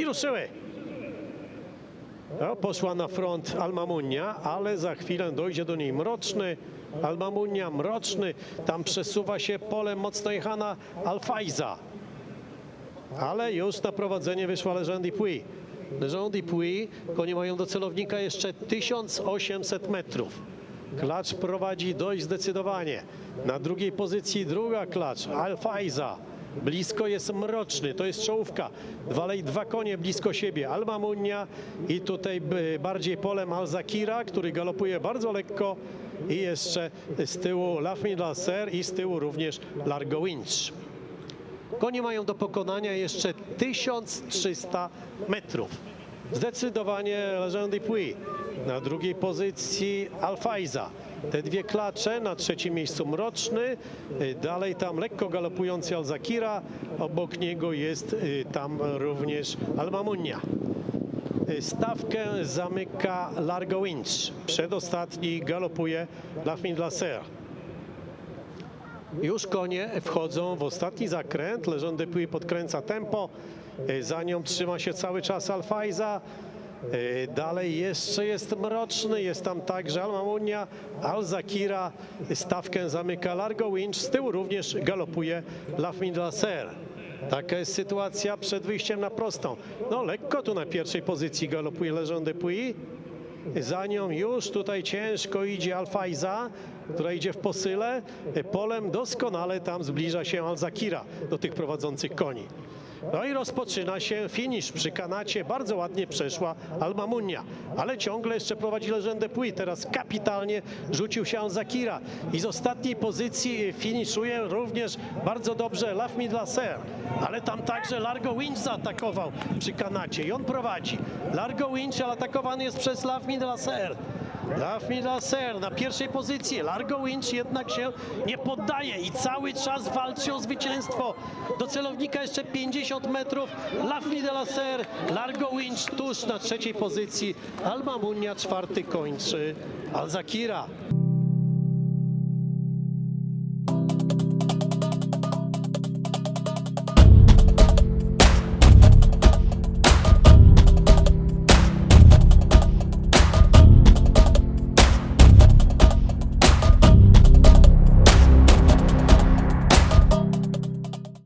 I ruszyły. No, poszła na front Almamunia, ale za chwilę dojdzie do niej Mroczny. Almamunia Mroczny, tam przesuwa się pole mocno jechana Alfajza. Ale już na prowadzenie wyszła Legend Puy. Legend Puy, konie mają do celownika jeszcze 1800 metrów. Klacz prowadzi dość zdecydowanie. Na drugiej pozycji druga klacz, Alfajza. Blisko jest Mroczny, to jest czołówka. Dalej dwa konie blisko siebie, Alma Munia i tutaj b- bardziej polem Alzakira, który galopuje bardzo lekko i jeszcze z tyłu Lafmi Laser i z tyłu również Largo Winch. Konie mają do pokonania jeszcze 1300 metrów. Zdecydowanie Legendy Puy. Na drugiej pozycji Alfajza. Te dwie klacze, na trzecim miejscu Mroczny, y, dalej tam lekko galopujący Alzakira, obok niego jest y, tam również Almamunia. Y, Stawkę zamyka Largo Winch. Przedostatni galopuje Lafmin Laser. Już konie wchodzą w ostatni zakręt. Leżon Depuy podkręca tempo. Y, Za nią trzyma się cały czas Alfajza. Y, Dalej jeszcze jest mroczny, jest tam także Almamunia, Alzakira, stawkę zamyka Largo Winch, z tyłu również galopuje Lafmin Laser. Taka jest sytuacja przed wyjściem na prostą. No lekko tu na pierwszej pozycji galopuje Leżon Depuy. Za nią już tutaj ciężko idzie Alfajza, która idzie w posyle. Polem doskonale tam zbliża się Alzakira do tych prowadzących koni. No i rozpoczyna się finisz przy kanacie. Bardzo ładnie przeszła Almamunia, ale ciągle jeszcze prowadzi Legendę Puy. Teraz kapitalnie rzucił się Alzakira i z ostatniej pozycji finiszuje również bardzo dobrze Lafmi Laser. Ale tam także Largo Winch zaatakował przy kanacie i on prowadzi. Largo Winch ale atakowany jest przez Lafmi Laser. Lafmi Laser na pierwszej pozycji. Largo Winch jednak się nie poddaje i cały czas walczy o zwycięstwo. Do celownika jeszcze 50 metrów. Lafmi de Laser, Largo Winch tuż na trzeciej pozycji. Alma Munia czwarty kończy Alzakira.